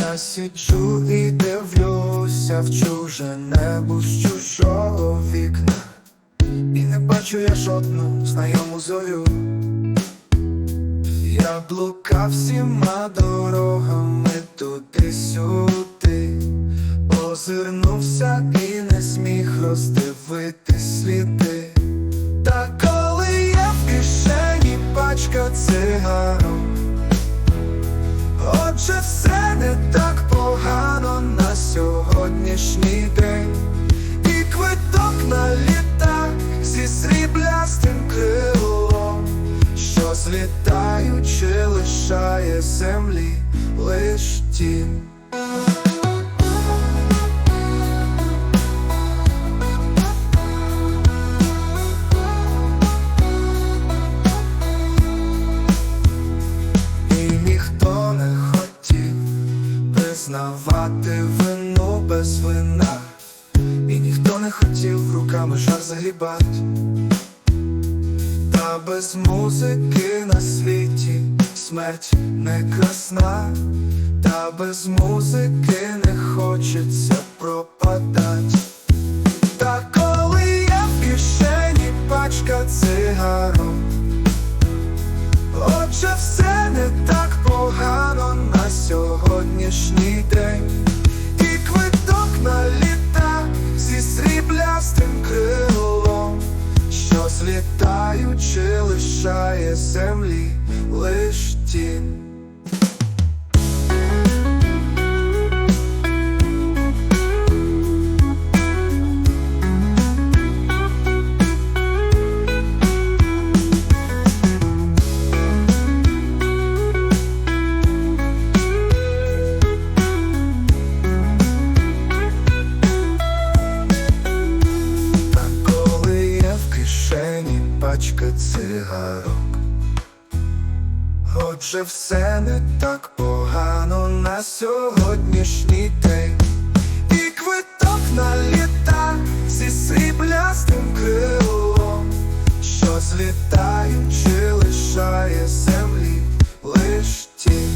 Я сиджу і дивлюся в чуже небо з чужого вікна, і не бачу я жодну знайому зорю. Я блукав всіма дорогами туди-сюди, озирнувся і не зміг роздивитись сліди. Та коли є в кишені пачка цигарок Отже, все що лишає землі лиш тінь. Признавати вину без вина, і ніхто не хотів руками жар загрібати, та без музики на світі. Смерть не красна, та без музики не хочеться пропадать. Та коли я в кишені пачка цигарок. Отже, все не так злітаючи лишає землі лиш тінь. пачка цигарок. Отже, все не так погано на сьогоднішній день. І квиток на літа зі сріблястим крилом, що злітає, чи лишає землі лиш ті.